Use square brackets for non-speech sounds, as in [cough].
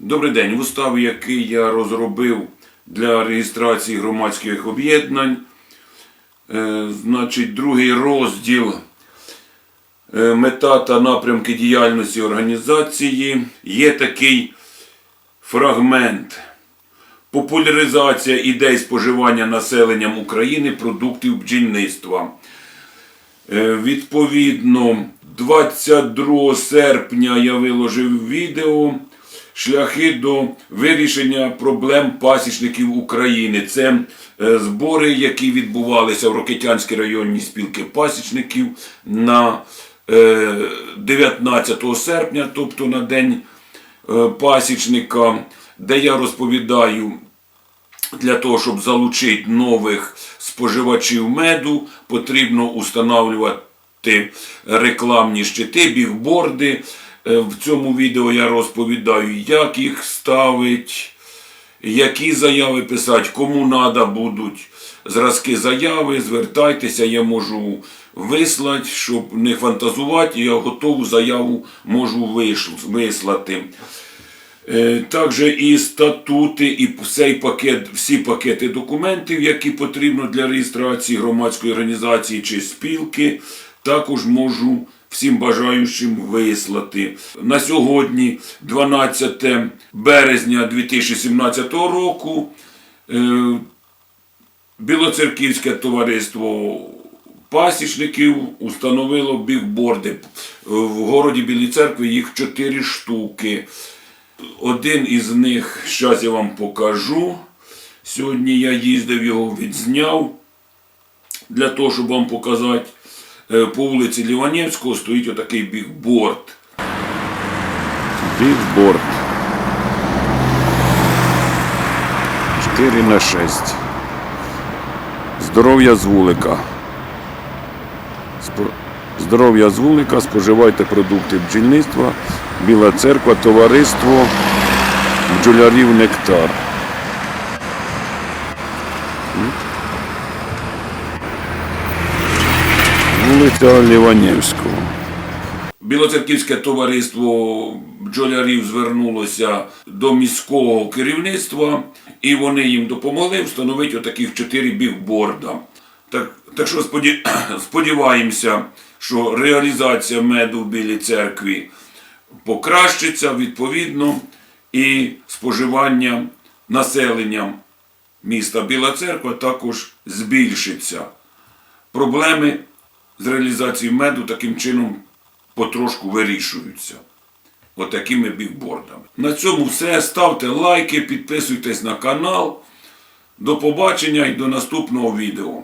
Добрий день. В уставі, який я розробив для реєстрації громадських об'єднань, е, значить, другий розділ е, мета та напрямки діяльності організації. Є такий фрагмент. Популяризація ідей споживання населенням України продуктів бджільництва. Е, Відповідно, 22 серпня я виложив відео шляхи до вирішення проблем пасічників України. Це е, збори, які відбувалися в Рокетянській районній спілки пасічників на е, 19 серпня, тобто на день е, пасічника, де я розповідаю для того, щоб залучити нових споживачів меду, потрібно установлювати рекламні щити, бігборди. Е, В цьому відео я розповідаю, як їх ставить, які заяви писати, кому треба будуть зразки заяви, звертайтеся, я можу вислати, щоб не фантазувати, я готову заяву можу вислати. Е, Також і статути, і цей пакет, всі пакети документів, які потрібно для реєстрації громадської організації чи спілки, також можу всім бажаючим вислати. На сьогодні, 12 березня 2017 року, е, Білоцерківське товариство пасічників установило бігборди. В городі Білій церкві їх чотири штуки. Один із них, зараз я вам покажу. Сьогодні я їздив, його відзняв. Для того, щоб вам показати, по вулиці Ліванівського стоїть отакий бігборд. Бігборд. 4 на 6. Здоров'я з вулика. Здоров'я з вулика, споживайте продукти бджільництва, Біла церква, товариство бджолярів Нектар. Вулиця Ліванівського. Білоцерківське товариство бджолярів звернулося до міського керівництва, і вони їм допомогли встановити отаких чотири бігборда. Так, так що споді... [clears throat] сподіваємося, що реалізація меду в Білій церкві покращиться відповідно, і споживання населенням міста Біла Церква також збільшиться. Проблеми з реалізації меду таким чином потрошку вирішуються. Отакими бікбордами. На цьому все. Ставте лайки, підписуйтесь на канал. До побачення і до наступного відео.